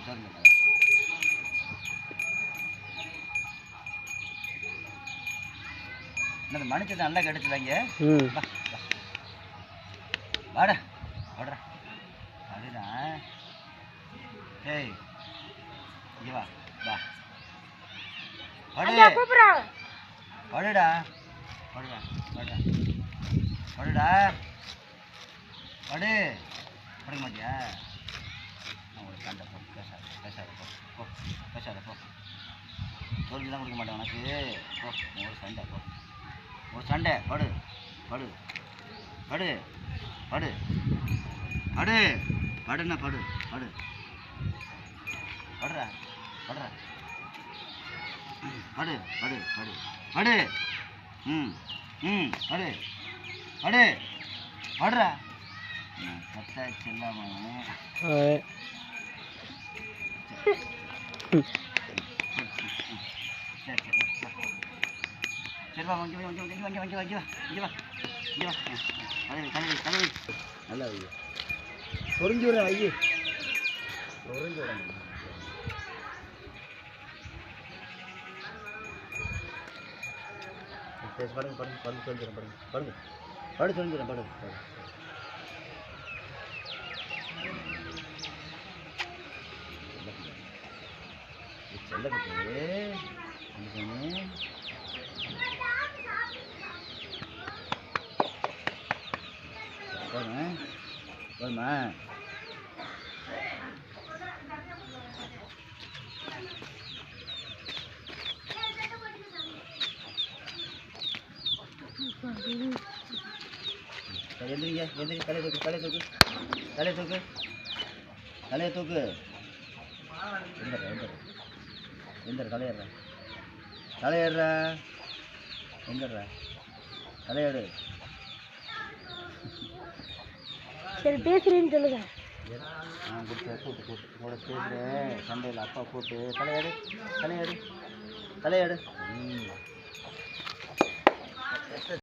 சொல்லுங்க என்னது மனுஷன் நல்லா கிடைச்சதாங்க வாடா வாடா. அதுடா ஏய் இங்க வா வா. கூப்பிடுறாங்க படுடா படுடா படுடா படுடா படு படுக்க மாட்டியா நான் ஒரு சண்டை போ பேசாத பேசாத போ போ பேசாத போ தோல்விலாம் கொடுக்க மாட்டேன் உனக்கு. ஒரு சண்டை போ. ஒரு சண்டை படு படு படு படு படு படுன்னா படு படு. படுறா படுறா. படு படு படு படு. ம் ம் படு படு படுறா. நான் கத்தா செல்லாம ஆ, சரி சரி சரி வா இங்கே வா இங்கே வா இங்கே வா இங்கே வா இங்கே வா இங்கே வா தலைவி தலைவி தலைவி நல்லா வை பொறிஞ்சு விட வை பொறிஞ்சு விட படுங்க படுங்க படுங்க சொல்லிடுறேன் படுங்க படுங்க படு சொல்லிடுறேன் படுங்க படுங்க செல்லப்பட்டு போதும் போதுமா சரி, எந்திரிங்க எந்திரி தூக்கு தலையை தூக்கு தலையை தூக்கு தலையை தூக்கு எந்திர. எந்திர எந்திர தலையேறா தலையேறா எந்திரா தலையேடு. சரி பேசுறேன்னு சொல்லுங்க. நான் கொடுத்த கூட்டு கூட்டு. கூட பேசுகிறேன் சண்டையில் அப்பா கூட்டு. தலையாடு தலையாடு தலையாடு. ம்.